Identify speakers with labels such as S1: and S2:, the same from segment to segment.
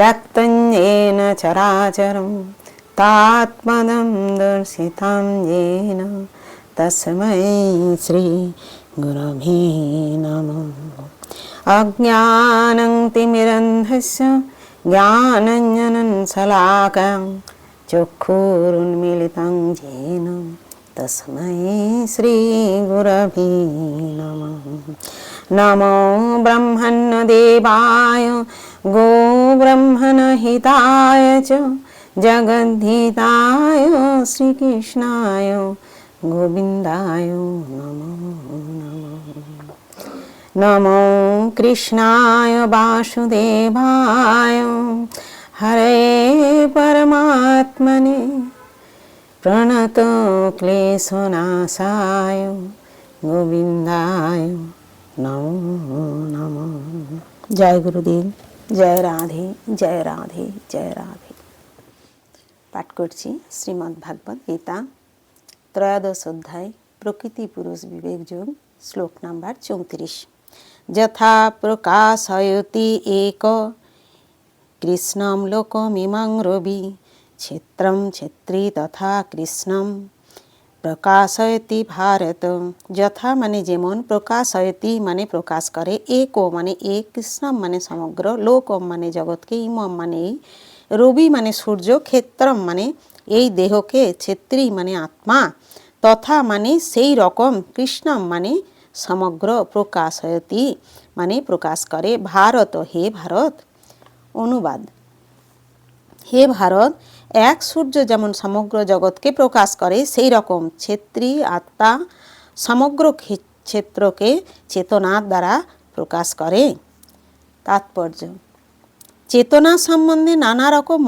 S1: व्यक्तं येन चराचरं तात्मनं दर्शितं येन तस्मै अज्ञानं तिमिरन्धस्य ज्ञानञ्जनं शलाकरं चक्षुरुन्मिलितं येन तस्मै नमः नमो देवाय गो ब्रह्मणहिताय च जगद्धिताय श्रीकृष्णाय गोविन्दाय नमो नमो कृष्णाय वासुदेवाय हरे परमात्मने प्रणतक्लेशनाशाय গোবিন্দায় নম नमो
S2: জয় গুরুদেব জয় রাধে জয় রাধে জয় রাধে পাঠ করছি শ্রীমদ্ ভাগবত গীতা ত্রয়োদশ অধ্যায় প্রকৃতি পুরুষ বিবেক যোগ শ্লোক নাম্বার চৌত্রিশ যথা প্রকাশয়তি এক কৃষ্ণম লোকমিমাং রবি ক্ষেত্রম ক্ষেত্রী তথা কৃষ্ণম প্রকাশয়তি ভারত যথা মানে যেমন প্রকাশয়তি মানে প্রকাশ করে মানে এক ও মানে এ কৃষ্ণম মানে সমগ্র লোকম মানে জগৎকে ইম মানে এই রবি মানে সূর্য ক্ষেত্রম মানে এই দেহকে ছেত্রী মানে আত্মা তথা মানে সেই রকম কৃষ্ণম মানে সমগ্র প্রকাশয়তি মানে প্রকাশ করে ভারত হে ভারত অনুবাদ হে ভারত এক সূর্য যেমন সমগ্র জগৎকে প্রকাশ করে সেই রকম ক্ষেত্রী আত্মা সমগ্র ক্ষেত্রকে চেতনার দ্বারা প্রকাশ করে তাৎপর্য চেতনা সম্বন্ধে নানা রকম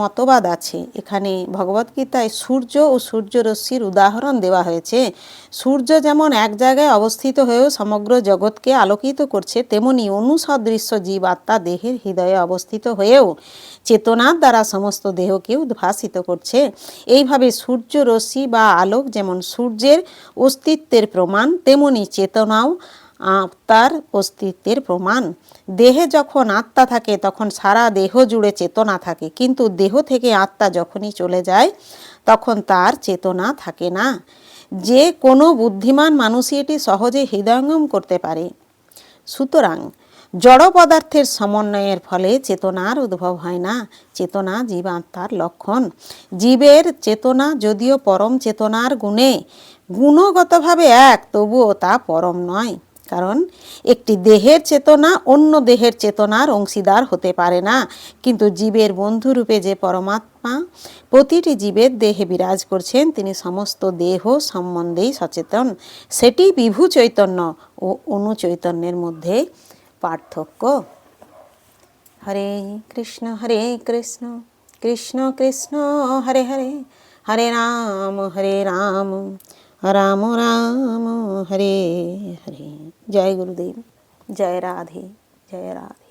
S2: মতবাদ আছে এখানে ভগবদ্গীতায় সূর্য ও সূর্যরশ্মির উদাহরণ দেওয়া হয়েছে সূর্য যেমন এক জায়গায় অবস্থিত হয়েও সমগ্র জগৎকে আলোকিত করছে তেমনি অনুসদৃশ্য জীব আত্মা দেহের হৃদয়ে অবস্থিত হয়েও চেতনার দ্বারা সমস্ত দেহকে উদ্ভাসিত করছে এইভাবে সূর্যরশ্মি বা আলোক যেমন সূর্যের অস্তিত্বের প্রমাণ তেমনি চেতনাও আত্মার অস্তিত্বের প্রমাণ দেহে যখন আত্মা থাকে তখন সারা দেহ জুড়ে চেতনা থাকে কিন্তু দেহ থেকে আত্মা যখনই চলে যায় তখন তার চেতনা থাকে না যে কোনো বুদ্ধিমান মানুষই এটি সহজে হৃদয়ঙ্গম করতে পারে সুতরাং জড় পদার্থের সমন্বয়ের ফলে চেতনার উদ্ভব হয় না চেতনা জীব আত্মার লক্ষণ জীবের চেতনা যদিও পরম চেতনার গুণে গুণগতভাবে এক তবুও তা পরম নয় কারণ একটি দেহের চেতনা অন্য দেহের চেতনার অংশীদার হতে পারে না কিন্তু জীবের বন্ধুরূপে যে পরমাত্মা প্রতিটি জীবের দেহে বিরাজ করছেন তিনি সমস্ত দেহ সম্বন্ধেই সচেতন সেটি বিভু চৈতন্য ও অনুচৈতন্যের মধ্যে পার্থক্য
S1: হরে কৃষ্ণ হরে কৃষ্ণ কৃষ্ণ কৃষ্ণ হরে হরে হরে রাম হরে রাম राम राम हरे हरे जय गुरुदेव जय राधे जय राधे